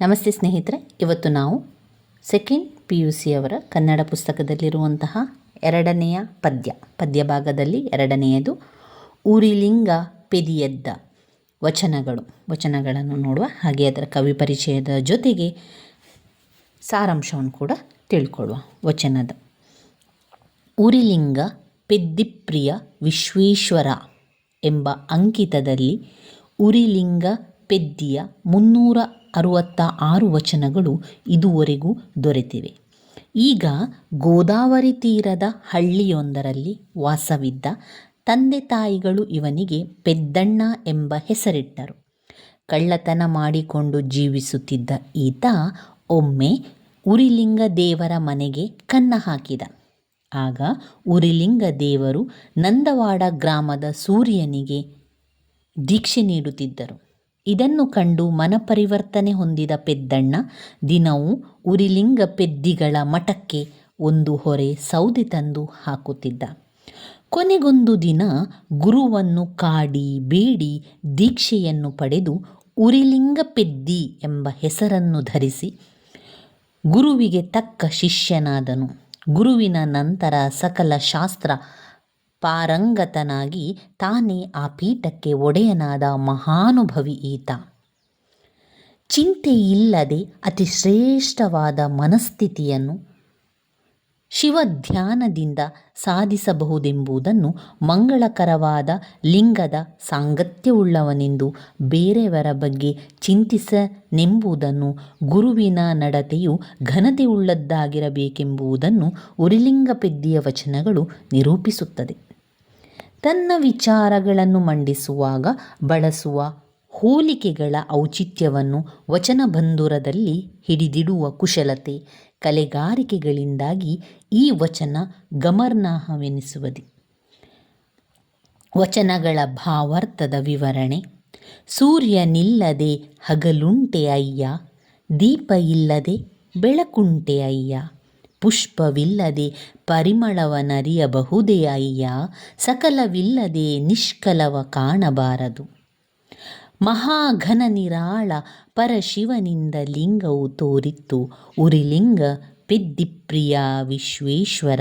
ನಮಸ್ತೆ ಸ್ನೇಹಿತರೆ, ಇವತ್ತು ನಾವು ಸೆಕೆಂಡ್ ಪಿ ಯು ಸಿ ಅವರ ಕನ್ನಡ ಪುಸ್ತಕದಲ್ಲಿರುವಂತಹ ಎರಡನೆಯ ಪದ್ಯ ಪದ್ಯ ಭಾಗದಲ್ಲಿ ಎರಡನೆಯದು ಊರಿಲಿಂಗ ಪೆದಿಯದ್ದ ವಚನಗಳು. ವಚನಗಳನ್ನು ನೋಡುವ ಹಾಗೆ ಅದರ ಕವಿ ಪರಿಚಯದ ಜೊತೆಗೆ ಸಾರಾಂಶವನ್ನು ಕೂಡ ತಿಳ್ಕೊಳ್ಳುವ ವಚನದ. ಊರಿಲಿಂಗ ಪೆದ್ದಿಪ್ರಿಯ ವಿಶ್ವೇಶ್ವರ ಎಂಬ ಅಂಕಿತದಲ್ಲಿ ಉರಿಲಿಂಗ ಪೆದ್ದಿಯ ಮುನ್ನೂರ ಅರುವತ್ತ ಆರು ವಚನಗಳು ಇದುವರೆಗೂ ದೊರೆತಿವೆ. ಈಗ ಗೋದಾವರಿ ತೀರದ ಹಳ್ಳಿಯೊಂದರಲ್ಲಿ ವಾಸವಿದ್ದ ತಂದೆ ತಾಯಿಗಳು ಇವನಿಗೆ ಪೆದ್ದಣ್ಣ ಎಂಬ ಹೆಸರಿಟ್ಟರು. ಕಳ್ಳತನ ಮಾಡಿಕೊಂಡು ಜೀವಿಸುತ್ತಿದ್ದ ಈತ ಒಮ್ಮೆ ಉರಿಲಿಂಗ ದೇವರ ಮನೆಗೆ ಕನ್ನ ಹಾಕಿದ. ಆಗ ಉರಿಲಿಂಗ ದೇವರು ನಂದವಾಡ ಗ್ರಾಮದ ಸೂರ್ಯನಿಗೆ ದೀಕ್ಷೆ ನೀಡುತ್ತಿದ್ದರು. ಇದನ್ನು ಕಂಡು ಮನಪರಿವರ್ತನೆ ಹೊಂದಿದ ಪೆದ್ದಣ್ಣ ದಿನವೂ ಉರಿಲಿಂಗ ಪೆದ್ದಿಗಳ ಮಠಕ್ಕೆ ಒಂದು ಹೊರೆ ಸೌದೆ ತಂದು ಹಾಕುತ್ತಿದ್ದ. ಕೊನೆಗೊಂದು ದಿನ ಗುರುವನ್ನು ಕಾಡಿ ಬೇಡಿ ದೀಕ್ಷೆಯನ್ನು ಪಡೆದು ಉರಿಲಿಂಗ ಪೆದ್ದಿ ಎಂಬ ಹೆಸರನ್ನು ಧರಿಸಿ ಗುರುವಿಗೆ ತಕ್ಕ ಶಿಷ್ಯನಾದನು. ಗುರುವಿನ ನಂತರ ಸಕಲ ಶಾಸ್ತ್ರ ಪಾರಂಗತನಾಗಿ ತಾನೇ ಆ ಪೀಠಕ್ಕೆ ಒಡೆಯನಾದ ಮಹಾನುಭವಿ ಈತ. ಚಿಂತೆಯಿಲ್ಲದೆ ಅತಿ ಶ್ರೇಷ್ಠವಾದ ಮನಸ್ಥಿತಿಯನ್ನು ಶಿವಧ್ಯಾನದಿಂದ ಸಾಧಿಸಬಹುದೆಂಬುದನ್ನು ಮಂಗಳಕರವಾದ ಲಿಂಗದ ಸಾಂಗತ್ಯವುಳ್ಳವನೆಂದು ಬೇರೆಯವರ ಬಗ್ಗೆ ಚಿಂತಿಸನೆಂಬುದನ್ನು ಗುರುವಿನ ನಡತೆಯು ಘನತೆಯುಳ್ಳದ್ದಾಗಿರಬೇಕೆಂಬುದನ್ನು ಉರಿಲಿಂಗಪೆದ್ದಿಯ ವಚನಗಳು ನಿರೂಪಿಸುತ್ತದೆ. ತನ್ನ ವಿಚಾರಗಳನ್ನು ಮಂಡಿಸುವಾಗ ಬಳಸುವ ಹೋಲಿಕೆಗಳ ಔಚಿತ್ಯವನ್ನು ವಚನಬಂಧುರದಲ್ಲಿ ಹಿಡಿದಿಡುವ ಕುಶಲತೆ ಕಲೆಗಾರಿಕೆಗಳಿಂದಾಗಿ ಈ ವಚನ ಗಮನಾರ್ಹವೆನಿಸುವುದು ವಚನಗಳ ಭಾವಾರ್ಥದ ವಿವರಣೆ. ಸೂರ್ಯನಿಲ್ಲದೆ ಹಗಲುಂಟೆ ಅಯ್ಯ, ದೀಪ ಇಲ್ಲದೆ ಬೆಳಕುಂಟೆ ಅಯ್ಯ. ಪುಷ್ಪವಿಲ್ಲದೆ ಪರಿಮಳವನರಿಯಬಹುದೇ ಅಯ್ಯ ಸಕಲವಿಲ್ಲದೆ ನಿಷ್ಕಲವ ಕಾಣಬಾರದು. ಮಹಾಘನ ನಿರಾಳ ಪರಶಿವನಿಂದ ಲಿಂಗವು ತೋರಿತ್ತು, ಉರಿಲಿಂಗ ಪಿದ್ದಿಪ್ರಿಯ ವಿಶ್ವೇಶ್ವರ.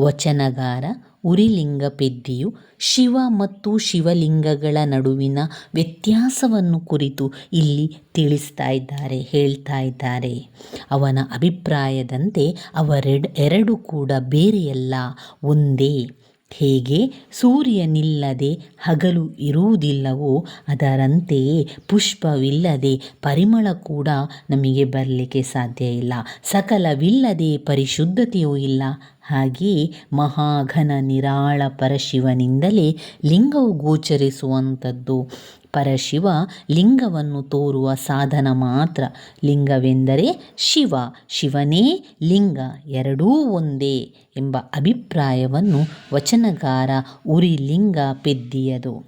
ವಚನಗಾರ ಉರಿಲಿಂಗ ಪೆದ್ದಿಯು ಶಿವ ಮತ್ತು ಶಿವಲಿಂಗಗಳ ನಡುವಿನ ವ್ಯತ್ಯಾಸವನ್ನು ಕುರಿತು ಇಲ್ಲಿ ತಿಳಿಸ್ತಾ ಇದ್ದಾರೆ, ಹೇಳ್ತಾ ಇದ್ದಾರೆ. ಅವನ ಅಭಿಪ್ರಾಯದಂತೆ ಅವರೆಡ್, ಎರಡು ಕೂಡ ಬೇರೆಯಲ್ಲ. ಒಂದೇ, ಹೇಗೆ ಸೂರ್ಯನಿಲ್ಲದೆ ಹಗಲು ಇರುವುದಿಲ್ಲವೋ ಅದರಂತೆಯೇ ಪುಷ್ಪವಿಲ್ಲದೆ ಪರಿಮಳ ಕೂಡ ನಮಗೆ ಬರಲಿಕ್ಕೆ ಸಾಧ್ಯ ಇಲ್ಲ. ಸಕಲವಿಲ್ಲದೆ ಪರಿಶುದ್ಧತೆಯೂ ಇಲ್ಲ. ಹಾಗೆಯೇ ಮಹಾಘನ ನಿರಾಳ ಪರಶಿವನಿಂದಲೇ ಲಿಂಗವು ಗೋಚರಿಸುವಂಥದ್ದು. ಪರಶಿವ ಲಿಂಗವನ್ನು ತೋರುವ ಸಾಧನ ಮಾತ್ರ. ಲಿಂಗವೆಂದರೆ ಶಿವ. ಶಿವನೇ ಲಿಂಗ. ಎರಡೂ ಒಂದೇ ಎಂಬ ಅಭಿಪ್ರಾಯವನ್ನು ವಚನಗಾರ ಉರಿಲಿಂಗ ಪೆದ್ದಿಯದು.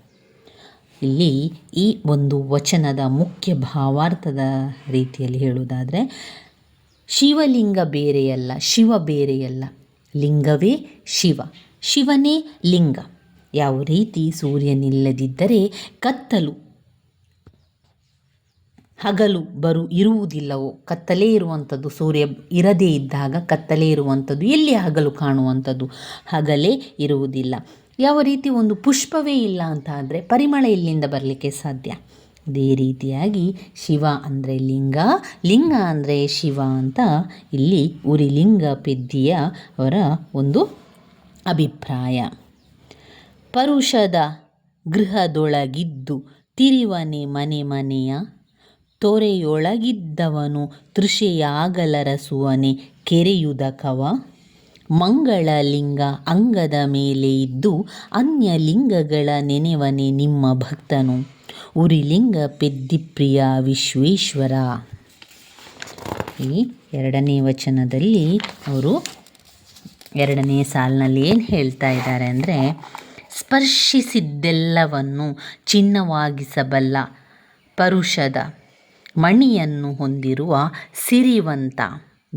ಇಲ್ಲಿ ಈ ಒಂದು ವಚನದ ಮುಖ್ಯ ಭಾವಾರ್ಥದ ರೀತಿಯಲ್ಲಿ ಹೇಳುವುದಾದರೆ, ಶಿವಲಿಂಗ ಬೇರೆಯಲ್ಲ, ಶಿವ ಬೇರೆಯಲ್ಲ. ಲಿಂಗವೇ ಶಿವ. ಶಿವನೇ ಲಿಂಗ. ಯಾವ ರೀತಿ ಸೂರ್ಯನಿಲ್ಲದಿದ್ದರೆ ಕತ್ತಲು, ಹಗಲು ಬರು ಇರುವುದಿಲ್ಲವೋ, ಕತ್ತಲೇ ಇರುವಂಥದ್ದು, ಸೂರ್ಯ ಇರದೇ ಇದ್ದಾಗ ಕತ್ತಲೇ ಇರುವಂಥದ್ದು, ಎಲ್ಲಿ ಹಗಲು ಕಾಣುವಂಥದ್ದು, ಹಗಲೇ ಇರುವುದಿಲ್ಲ. ಯಾವ ರೀತಿ ಒಂದು ಪುಷ್ಪವೇ ಇಲ್ಲ ಅಂತ ಆದರೆ ಪರಿಮಳ ಇಲ್ಲಿಂದ ಬರಲಿಕ್ಕೆ ಸಾಧ್ಯ? ಅದೇ ರೀತಿಯಾಗಿ ಶಿವ ಅಂದರೆ ಲಿಂಗ ಲಿಂಗ ಅಂದರೆ ಶಿವ ಅಂತ ಇಲ್ಲಿ ಉರಿಲಿಂಗ ಪೆದ್ದಿಯ ಅವರ ಒಂದು ಅಭಿಪ್ರಾಯ. ಪರುಷದ ಗೃಹದೊಳಗಿದ್ದು ತಿರಿವನೆ ಮನೆ ಮನೆಯ, ತೊರೆಯೊಳಗಿದ್ದವನು ತೃಷೆಯಾಗಲರಸುವನೆ, ಕೆರೆಯುದಕವ ಮಂಗಳಲಿಂಗ ಅಂಗದ ಮೇಲೆ ಇದ್ದು ಅನ್ಯ ಲಿಂಗಗಳ ನೆನೆವನೆ ನಿಮ್ಮ ಭಕ್ತನು. ಉರಿಲಿಂಗ ಪೆದ್ದಿಪ್ರಿಯ ವಿಶ್ವೇಶ್ವರ. ಈ ಎರಡನೇ ವಚನದಲ್ಲಿ ಅವರು ಎರಡನೇ ಸಾಲಿನಲ್ಲಿ ಏನು ಹೇಳ್ತಾ ಇದ್ದಾರೆ ಅಂದರೆ, ಸ್ಪರ್ಶಿಸಿದ್ದೆಲ್ಲವನ್ನು ಚಿನ್ನವಾಗಿಸಬಲ್ಲ ಪರುಷದ ಮಣಿಯನ್ನು ಹೊಂದಿರುವ ಸಿರಿವಂತ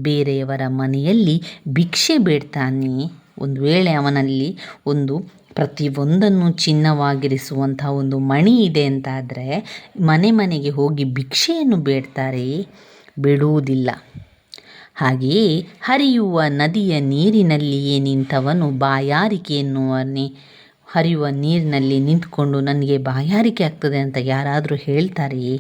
ಬೇರೆಯವರ ಮನೆಯಲ್ಲಿ ಭಿಕ್ಷೆ ಬೇಡ್ತಾನೆ. ಒಂದು ವೇಳೆ ಅವನಲ್ಲಿ ಒಂದು ಪ್ರತಿಯೊಂದನ್ನು ಚಿನ್ನವಾಗಿರಿಸುವಂಥ ಒಂದು ಮಣಿ ಇದೆ ಅಂತಾದರೆ ಮನೆ ಮನೆಗೆ ಹೋಗಿ ಭಿಕ್ಷೆಯನ್ನು ಬೇಡ್ತಾರೆ. ಬಿಡುವುದಿಲ್ಲ. ಹಾಗೆಯೇ ಹರಿಯುವ ನದಿಯ ನೀರಿನಲ್ಲಿಯೇ ನಿಂತವನು ಬಾಯಾರಿಕೆ ಎನ್ನುವನೇ ಹರಿಯುವ ನೀರಿನಲ್ಲಿ ನಿಂತುಕೊಂಡು ನನಗೆ ಬಾಯಾರಿಕೆ ಆಗ್ತದೆ ಅಂತ ಯಾರಾದರೂ ಹೇಳ್ತಾರೆಯೇ?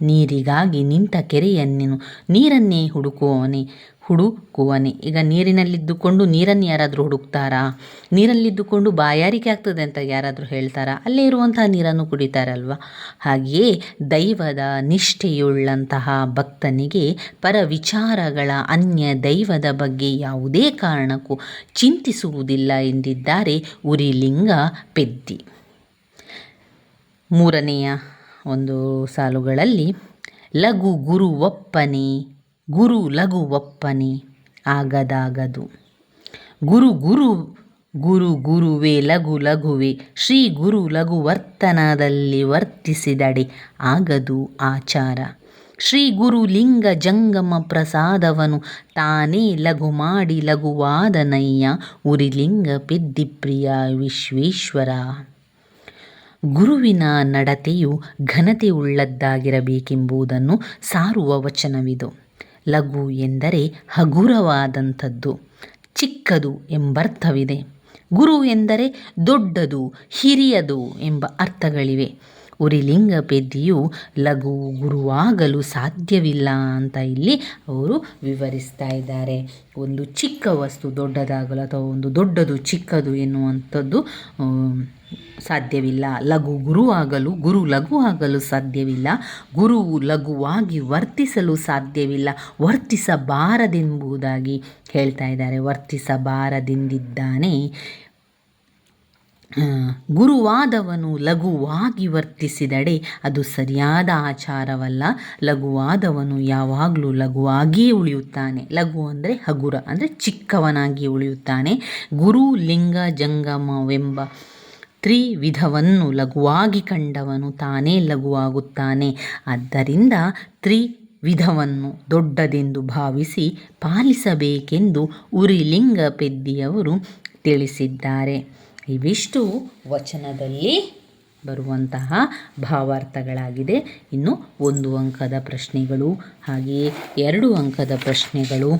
ನೀರಿಗಾಗಿ ನಿಂತ ಕೆರೆಯನ್ನು ನೀರನ್ನೇ ಹುಡುಕುವವನೇ ಹುಡುಕುವನೆ ಈಗ ನೀರಿನಲ್ಲಿದ್ದುಕೊಂಡು ನೀರನ್ನು ಯಾರಾದರೂ ಹುಡುಕ್ತಾರಾ? ನೀರಲ್ಲಿದ್ದುಕೊಂಡು ಬಾಯಾರಿಕೆ ಆಗ್ತದೆ ಅಂತ ಯಾರಾದರೂ ಹೇಳ್ತಾರಾ? ಅಲ್ಲೇ ಇರುವಂತಹ ನೀರನ್ನು ಕುಡಿತಾರಲ್ವ? ಹಾಗೆಯೇ ದೈವದ ನಿಷ್ಠೆಯುಳ್ಳಂತಹ ಭಕ್ತನಿಗೆ ಪರ ವಿಚಾರಗಳ ಅನ್ಯ ದೈವದ ಬಗ್ಗೆ ಯಾವುದೇ ಕಾರಣಕ್ಕೂ ಚಿಂತಿಸುವುದಿಲ್ಲ ಎಂದಿದ್ದಾರೆ ಉರಿಲಿಂಗ ಪೆದ್ದಿ. ಮೂರನೆಯ ಒಂದು ಸಾಲುಗಳಲ್ಲಿ ಲಘು ಗುರು ಒಪ್ಪನೆ ಗುರು ಲಘು ಒಪ್ಪನೆ ಆಗದಾಗದು. ಗುರು ಗುರು ಗುರು ಗುರುವೇ ಲಘು ಲಘುವೆ, ಶ್ರೀ ಗುರು ಲಘು ವರ್ತನದಲ್ಲಿ ವರ್ತಿಸಿದಡೆ ಆಗದು ಆಚಾರ. ಶ್ರೀ ಗುರು ಲಿಂಗ ಜಂಗಮ ಪ್ರಸಾದವನು ತಾನೇ ಲಘು ಮಾಡಿ ಲಘುವಾದನಯ್ಯ ಉರಿಲಿಂಗ ಪಿದ್ದಿಪ್ರಿಯ ವಿಶ್ವೇಶ್ವರ. ಗುರುವಿನ ನಡತೆಯು ಘನತೆಯುಳ್ಳದ್ದಾಗಿರಬೇಕೆಂಬುದನ್ನು ಸಾರುವ ವಚನವಿದು. ಲಘು ಎಂದರೆ ಹಗುರವಾದಂಥದ್ದು, ಚಿಕ್ಕದು ಎಂಬರ್ಥವಿದೆ. ಗುರು ಎಂದರೆ ದೊಡ್ಡದು, ಹಿರಿಯದು ಎಂಬ ಅರ್ಥಗಳಿವೆ. ಉರಿಲಿಂಗ ಪೆದ್ದಿಯು ಲಘು ಗುರುವಾಗಲು ಸಾಧ್ಯವಿಲ್ಲ ಅಂತ ಇಲ್ಲಿ ಅವರು ವಿವರಿಸ್ತಾ ಇದ್ದಾರೆ. ಒಂದು ಚಿಕ್ಕ ವಸ್ತು ದೊಡ್ಡದಾಗಲು ಅಥವಾ ಒಂದು ದೊಡ್ಡದು ಚಿಕ್ಕದು ಎನ್ನುವಂಥದ್ದು ಸಾಧ್ಯವಿಲ್ಲ. ಲಘು ಗುರುವಾಗಲು ಗುರು ಲಘು ಆಗಲು ಸಾಧ್ಯವಿಲ್ಲ. ಗುರುವು ಲಘುವಾಗಿ ವರ್ತಿಸಲು ಸಾಧ್ಯವಿಲ್ಲ. ವರ್ತಿಸಬಾರದೆಂಬುದಾಗಿ ಹೇಳ್ತಾ ಇದ್ದಾರೆ. ವರ್ತಿಸಬಾರದೆಂದಿದ್ದಾನೆ. ಗುರುವಾದವನು ಲಘುವಾಗಿ ವರ್ತಿಸಿದಡೆ ಅದು ಸರಿಯಾದ ಆಚಾರವಲ್ಲ. ಲಘುವಾದವನು ಯಾವಾಗಲೂ ಲಘುವಾಗಿಯೇ ಉಳಿಯುತ್ತಾನೆ. ಲಘು ಅಂದರೆ ಹಗುರ, ಅಂದರೆ ಚಿಕ್ಕವನಾಗಿ ಉಳಿಯುತ್ತಾನೆ. ಗುರು ಲಿಂಗ ಜಂಗಮವೆಂಬ ತ್ರಿವಿಧವನ್ನು ಲಘುವಾಗಿ ಕಂಡವನು ತಾನೇ ಲಘುವಾಗುತ್ತಾನೆ. ಆದ್ದರಿಂದ ತ್ರಿವಿಧವನ್ನು ದೊಡ್ಡದೆಂದು ಭಾವಿಸಿ ಪಾಲಿಸಬೇಕೆಂದು ಉರಿಲಿಂಗ ಪೆದ್ದಿಯವರು ತಿಳಿಸಿದ್ದಾರೆ. ಇವಿಷ್ಟು ವಚನದಲ್ಲಿ ಬರುವಂತಹ ಭಾವಾರ್ಥಗಳಾಗಿದೆ. ಇನ್ನು ಒಂದು ಅಂಕದ ಪ್ರಶ್ನೆಗಳು, ಹಾಗೆಯೇ ಎರಡು ಅಂಕದ ಪ್ರಶ್ನೆಗಳು,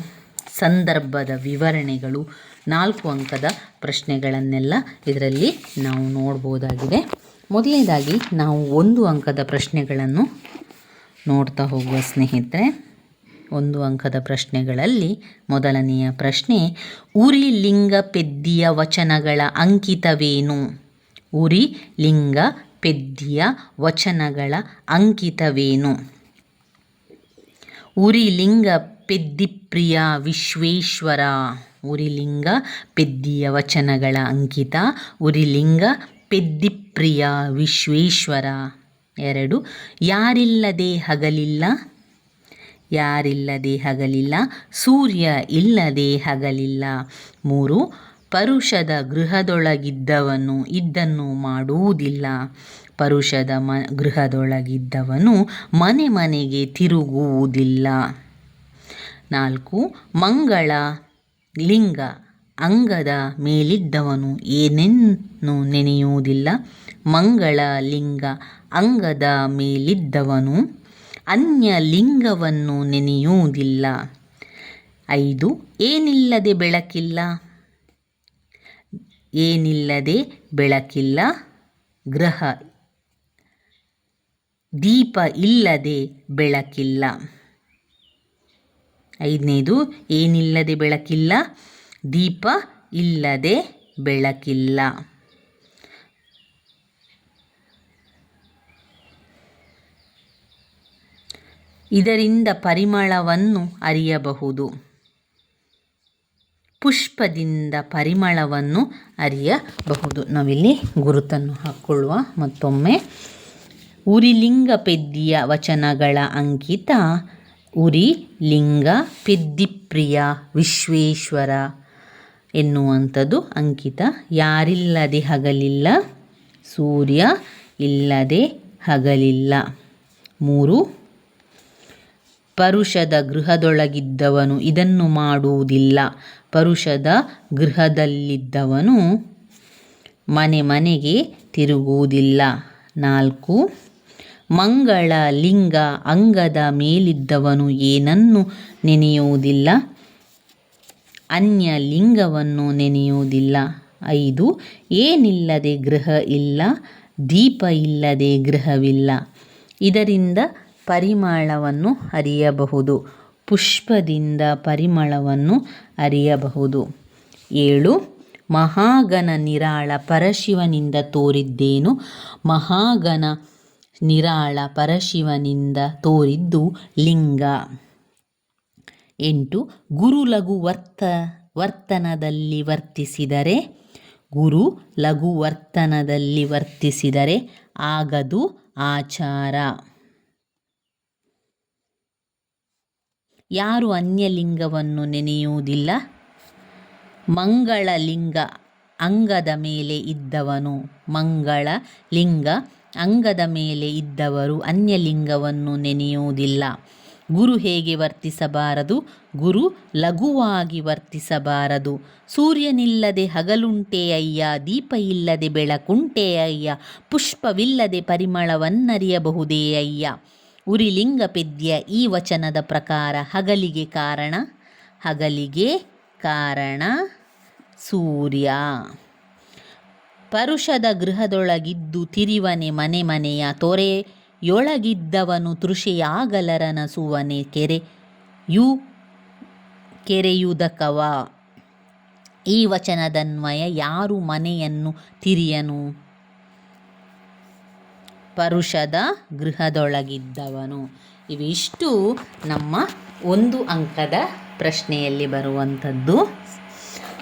ಸಂದರ್ಭದ ವಿವರಣೆಗಳು. ನಾಲ್ಕು ಅಂಕದ ಪ್ರಶ್ನೆಗಳನ್ನೆಲ್ಲ ಇದರಲ್ಲಿ ನಾವು ನೋಡ್ಬೋದಾಗಿದೆ. ಮೊದಲನೇದಾಗಿ ನಾವು ಒಂದು ಅಂಕದ ಪ್ರಶ್ನೆಗಳನ್ನು ನೋಡ್ತಾ ಹೋಗುವ ಸ್ನೇಹಿತರೆ, ಒಂದು ಅಂಕದ ಪ್ರಶ್ನೆಗಳಲ್ಲಿ ಮೊದಲನೆಯ ಪ್ರಶ್ನೆ ಉರಿ ಲಿಂಗ ಪೆದ್ದಿಯ ವಚನಗಳ ಅಂಕಿತವೇನು? ಉರಿ ಲಿಂಗ ಪೆದ್ದಿಯ ವಚನಗಳ ಅಂಕಿತವೇನು? ಉರಿಲಿಂಗ ಪೆದ್ದಿಪ್ರಿಯ ವಿಶ್ವೇಶ್ವರ. ಉರಿಲಿಂಗ ಪೆದ್ದಿಯ ವಚನಗಳ ಅಂಕಿತ. ಉರಿಲಿಂಗ ಪೆದ್ದಿಪ್ರಿಯ ವಿಶ್ವೇಶ್ವರ. ಎರಡು, ಯಾರಿಲ್ಲದೆ ಹಗಲಿಲ್ಲ. ಯಾರಿಲ್ಲದೆ ಹಗಲಿಲ್ಲ. ಸೂರ್ಯ ಇಲ್ಲದೆ ಹಗಲಿಲ್ಲ. ಮೂರು, ಪರುಷದ ಗೃಹದೊಳಗಿದ್ದವನು ಇದ್ದನ್ನು ಮಾಡುವುದಿಲ್ಲ. ಪರುಷದ ಮ, ಗೃಹದೊಳಗಿದ್ದವನು ಮನೆ ಮನೆಗೆ ತಿರುಗುವುದಿಲ್ಲ. ನಾಲ್ಕು, ಮಂಗಳ ಲಿಂಗ ಅಂಗದ ಮೇಲಿದ್ದವನು ಏನೆನ್ನು ನೆನೆಯುವುದಿಲ್ಲ? ಮಂಗಳ ಲಿಂಗ ಅಂಗದ ಮೇಲಿದ್ದವನು ಅನ್ಯ ಲಿಂಗವನ್ನು ನೆನೆಯುವುದಿಲ್ಲ. ಐದು, ಏನಿಲ್ಲದೆ ಬೆಳಕಿಲ್ಲ? ಏನಿಲ್ಲದೆ ಬೆಳಕಿಲ್ಲ. ಗ್ರಹ, ದೀಪ ಇಲ್ಲದೆ ಬೆಳಕಿಲ್ಲ. ಐದನೇದು, ಏನಿಲ್ಲದೆ ಬೆಳಕಿಲ್ಲ, ದೀಪ ಇಲ್ಲದೆ ಬೆಳಕಿಲ್ಲ. ಇದರಿಂದ ಪರಿಮಳವನ್ನು ಅರಿಯಬಹುದು. ಪುಷ್ಪದಿಂದ ಪರಿಮಳವನ್ನು ಅರಿಯಬಹುದು. ನಾವಿಲ್ಲಿ ಗುರುತನ್ನು ಹಾಕ್ಕೊಳ್ಳುವ ಮತ್ತೊಮ್ಮೆ. ಉರಿಲಿಂಗ ಪೆದ್ದಿಯ ವಚನಗಳ ಅಂಕಿತ ಉರಿ ಲಿಂಗ ಪೆದ್ದಿಪ್ರಿಯ ವಿಶ್ವೇಶ್ವರ ಎನ್ನುವಂಥದ್ದು ಅಂಕಿತ. ಯಾರಿಲ್ಲದೆ ಹಗಲಿಲ್ಲ, ಸೂರ್ಯ ಇಲ್ಲದೆ ಹಗಲಿಲ್ಲ. ಮೂರು, ಪರುಷದ ಗೃಹದೊಳಗಿದ್ದವನು ಇದನ್ನು ಮಾಡುವುದಿಲ್ಲ. ಪರುಷದ ಗೃಹದಲ್ಲಿದ್ದವನು ಮನೆ ಮನೆಗೆ ತಿರುಗುವುದಿಲ್ಲ. ನಾಲ್ಕು ಮಂಗಳ, ಲಿಂಗ, ಅಂಗದ ಮೇಲಿದ್ದವನು ಏನನ್ನು ನೆನೆಯುವುದಿಲ್ಲ? ಅನ್ಯ ಲಿಂಗವನ್ನು ನೆನೆಯುವುದಿಲ್ಲ. ಐದು, ಏನಿಲ್ಲದೆ ಗೃಹ ಇಲ್ಲ, ದೀಪ ಇಲ್ಲದೆ ಗೃಹವಿಲ್ಲ. ಇದರಿಂದ ಪರಿಮಳವನ್ನು ಅರಿಯಬಹುದು. ಪುಷ್ಪದಿಂದ ಪರಿಮಳವನ್ನು ಅರಿಯಬಹುದು. ಏಳು, ಮಹಾಗನ ನಿರಾಳ ಪರಶಿವನಿಂದ ತೋರಿದ್ದೇನು? ಮಹಾಗಣ ನಿರಾಳ ಪರಶಿವನಿಂದ ತೋರಿದ್ದು ಲಿಂಗ. ಎಂಟು, ಗುರು ಲಘು ವರ್ತ, ವರ್ತನದಲ್ಲಿ ವರ್ತಿಸಿದರೆ, ಗುರು ಲಘು ವರ್ತನದಲ್ಲಿ ವರ್ತಿಸಿದರೆ ಆಗದು ಆಚಾರ. ಯಾರು ಅನ್ಯಲಿಂಗವನ್ನು ನೆನೆಯುವುದಿಲ್ಲ? ಮಂಗಳ ಲಿಂಗ ಅಂಗದ ಮೇಲೆ ಇದ್ದವನು. ಮಂಗಳ ಲಿಂಗ ಅಂಗದ ಮೇಲೆ ಇದ್ದವರು ಅನ್ಯಲಿಂಗವನ್ನು ನೆನೆಯುವುದಿಲ್ಲ. ಗುರು ಹೇಗೆ ವರ್ತಿಸಬಾರದು? ಗುರು ಲಘುವಾಗಿ ವರ್ತಿಸಬಾರದು. ಸೂರ್ಯನಿಲ್ಲದೆ ಹಗಲುಂಟೆ ಅಯ್ಯ ದೀಪ ಇಲ್ಲದೆ ಬೆಳಕುಂಟೆ ಅಯ್ಯ, ಪುಷ್ಪವಿಲ್ಲದೆ ಪರಿಮಳವನ್ನರಿಯಬಹುದೇ ಅಯ್ಯ. ಉರಿಲಿಂಗ ಪೆದ್ಯ ಈ ವಚನದ ಪ್ರಕಾರ ಹಗಲಿಗೆ ಕಾರಣ? ಹಗಲಿಗೆ ಕಾರಣ ಸೂರ್ಯ. ಪರುಷದ ಗೃಹದೊಳಗಿದ್ದು ತಿರಿವನೆ ಮನೆ ಮನೆಯ ತೊರೆಯೊಳಗಿದ್ದವನು ತೃಷೆಯಾಗಲರನಸುವನೆ ಕೆರೆ, ಯು ಕೆರೆಯುದಕವ. ಈ ವಚನದನ್ವಯ ಯಾರು ಮನೆಯನ್ನು ತಿರಿಯನು? ಪರುಷದ ಗೃಹದೊಳಗಿದ್ದವನು. ಇವಿಷ್ಟು ನಮ್ಮ ಒಂದು ಅಂಕದ ಪ್ರಶ್ನೆಯಲ್ಲಿ ಬರುವಂಥದ್ದು.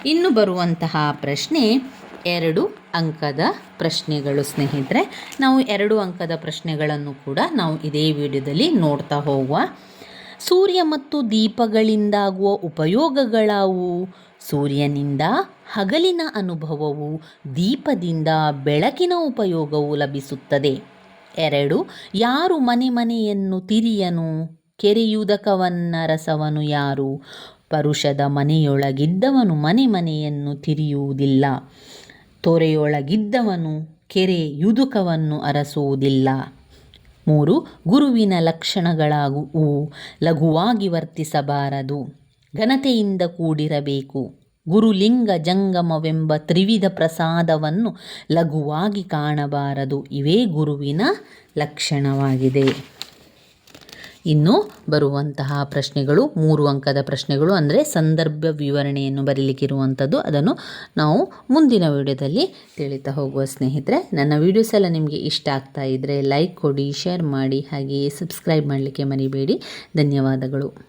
ಇನ್ನು ಬರುವಂತಹ ಪ್ರಶ್ನೆ ಎರಡು ಅಂಕದ ಪ್ರಶ್ನೆಗಳು ಸ್ನೇಹಿತರೆ. ನಾವು ಎರಡು ಅಂಕದ ಪ್ರಶ್ನೆಗಳನ್ನು ಕೂಡ ನಾವು ಇದೇ ವಿಡಿಯೋದಲ್ಲಿ ನೋಡ್ತಾ ಹೋಗುವ. ಸೂರ್ಯ ಮತ್ತು ದೀಪಗಳಿಂದಾಗುವ ಉಪಯೋಗಗಳಾವು? ಸೂರ್ಯನಿಂದ ಹಗಲಿನ ಅನುಭವವು ದೀಪದಿಂದ ಬೆಳಕಿನ ಉಪಯೋಗವು ಲಭಿಸುತ್ತದೆ. ಎರಡು, ಯಾರು ಮನೆ ಮನೆಯನ್ನು ತಿರಿಯನು? ಕೆರೆಯುದಕವನ್ನ ರಸವನು ಯಾರು? ಪರುಷದ ಮನೆಯೊಳಗಿದ್ದವನು ಮನೆ ಮನೆಯನ್ನು ತಿರಿಯುವುದಿಲ್ಲ. ತೊರೆಯೊಳಗಿದ್ದವನು ಕೆರೆ ಯುದುಕವನ್ನು ಅರಸುವುದಿಲ್ಲ. ಮೂರು, ಗುರುವಿನ ಲಕ್ಷಣಗಳಾಗುವು, ಲಘುವಾಗಿ ವರ್ತಿಸಬಾರದು, ಘನತೆಯಿಂದ ಕೂಡಿರಬೇಕು. ಗುರುಲಿಂಗ ಜಂಗಮವೆಂಬ ತ್ರಿವಿಧ ಪ್ರಸಾದವನ್ನು ಲಘುವಾಗಿ ಕಾಣಬಾರದು, ಇವೇ ಗುರುವಿನ ಲಕ್ಷಣವಾಗಿದೆ. ಇನ್ನು ಬರುವಂತಹ ಪ್ರಶ್ನೆಗಳು, ಮೂರು ಅಂಕದ ಪ್ರಶ್ನೆಗಳು ಅಂದರೆ ಸಂದರ್ಭ ವಿವರಣೆಯನ್ನು ಬರೀಲಿಕ್ಕಿರುವಂಥದ್ದು ಅದನ್ನು ನಾವು ಮುಂದಿನ ವಿಡಿಯೋದಲ್ಲಿ ತಿಳಿತಾ ಹೋಗುವ ಸ್ನೇಹಿತರೆ. ನನ್ನ ವೀಡಿಯೋಸ್ ಎಲ್ಲ ನಿಮಗೆ ಇಷ್ಟ ಆಗ್ತಾ ಇದ್ದರೆ ಲೈಕ್ ಕೊಡಿ ಶೇರ್ ಮಾಡಿ, ಹಾಗೆಯೇ ಸಬ್ಸ್ಕ್ರೈಬ್ ಮಾಡಲಿಕ್ಕೆ ಮರಿಬೇಡಿ. ಧನ್ಯವಾದಗಳು.